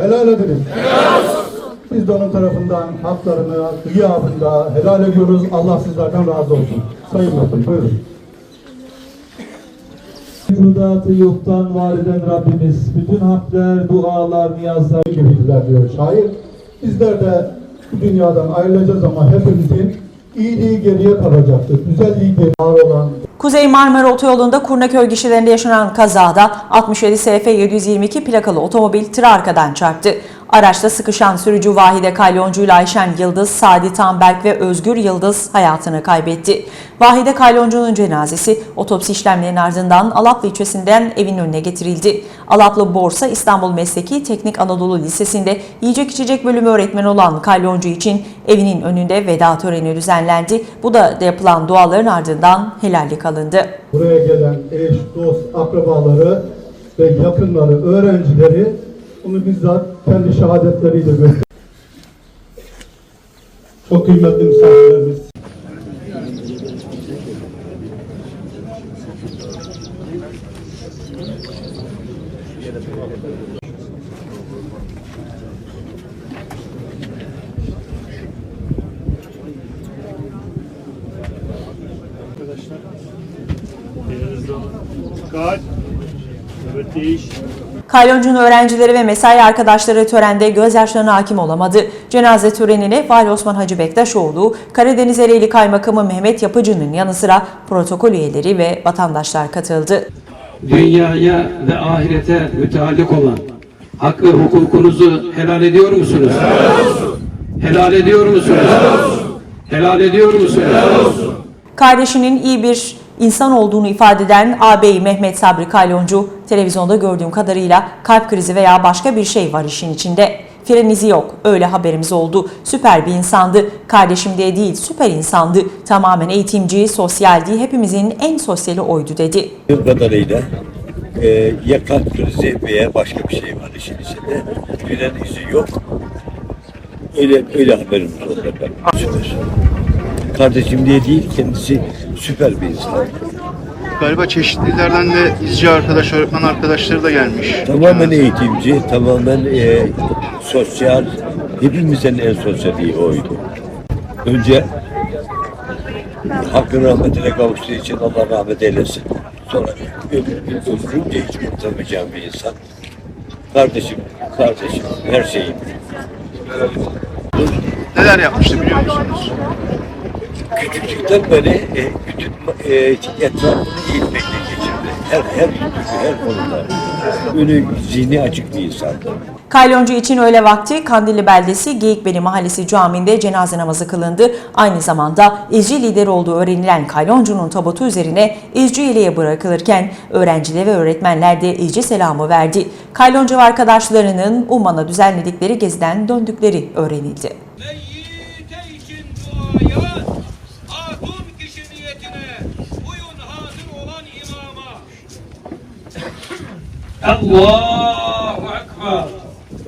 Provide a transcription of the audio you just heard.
helal ediniz. Biz de onun tarafından haklarını gıyabında helal ediyoruz. Allah sizlerden razı olsun. Sayın Bakan buyurun. Vücudatı yoktan var eden Rabbimiz, bütün hamdler, dualar, niyazlar gibidirler diyor şair. Bizler de bu dünyadan ayrılacağız ama hepimizin iyiliği geriye kalacaktır. Güzelliği geriye var olan Kuzey Marmara Otoyolu'nda Kurnaköy gişelerinde yaşanan kazada 67 SF 722 plakalı otomobil tır arkadan çarptı. Araçta sıkışan sürücü Vahide Kalyoncu ile Ayşen Yıldız, Sadi Tamberk ve Özgür Yıldız hayatını kaybetti. Vahide Kalyoncu'nun cenazesi otopsi işlemlerinin ardından Alaplı ilçesinden evin önüne getirildi. Alaplı Borsa İstanbul Mesleki Teknik Anadolu Lisesi'nde yiyecek içecek bölümü öğretmeni olan Kalyoncu için evinin önünde veda töreni düzenlendi. Bu da yapılan duaların ardından helallik alındı. buraya gelen eş, dost, akrabaları ve yakınları, öğrencileri bunu bizzat kendi şehadetleriyle gördü. Çok kıymetli misafirlerimiz. Kaç. Evet değiş. Kalyoncu'nun öğrencileri ve mesai arkadaşları törende gözyaşlarına hakim olamadı. Cenaze törenine Vali Osman Hacı Bektaşoğlu, Karadeniz Ereğli Kaymakamı Mehmet Yapıcı'nın yanı sıra protokol üyeleri ve vatandaşlar katıldı. dünyaya ve ahirete müteallik olan hak ve hukukunuzu helal ediyor musunuz? Helal ediyor musunuz? Helal ediyor musunuz? Kardeşinin iyi bir insan olduğunu ifade eden ağabey Mehmet Sabri Kalyoncu, televizyonda gördüğüm kadarıyla kalp krizi veya başka bir şey var işin içinde. Frenizi yok, öyle haberimiz oldu. Süper bir insandı. Kardeşim diye değil, süper insandı. Tamamen eğitimci, sosyaldi. Hepimizin en sosyali oydu dedi. Bu kadarıyla e, ya kalp krizi veya başka bir şey var işin içinde. Bilen izi yok. Öyle öyle haberimiz oldu. Süper. Kardeşim diye değil kendisi süper bir insan. Galiba çeşitli illerden de izci arkadaş, öğretmen arkadaşları da gelmiş. Tamamen eğitimci, tamamen e, sosyal. Hepimizin en sosyali oydu. Önce hakkın rahmetine kavuştuğu için Allah rahmet eylesin. Sonra ömrünce hiç unutamayacağım bir insan. Kardeşim, kardeşim, her şeyim. Neler yapmıştı biliyor musunuz? Küçücükten beri e, bütün e, etrafını eğitmekle geçirdi. Her, her, her konuda. Önü zihni açık bir insandı. Kalyoncu için öğle vakti Kandilli Beldesi Geyikbeli Mahallesi Camii'nde cenaze namazı kılındı. Aynı zamanda izci lideri olduğu öğrenilen Kalyoncu'nun tabutu üzerine izci yeleğe bırakılırken öğrenciler ve öğretmenler de izci selamı verdi. Kalyoncu ve arkadaşlarının Umman'a düzenledikleri geziden döndükleri öğrenildi. Ve yiğite için duaya, uyun hazır olan imama. Allah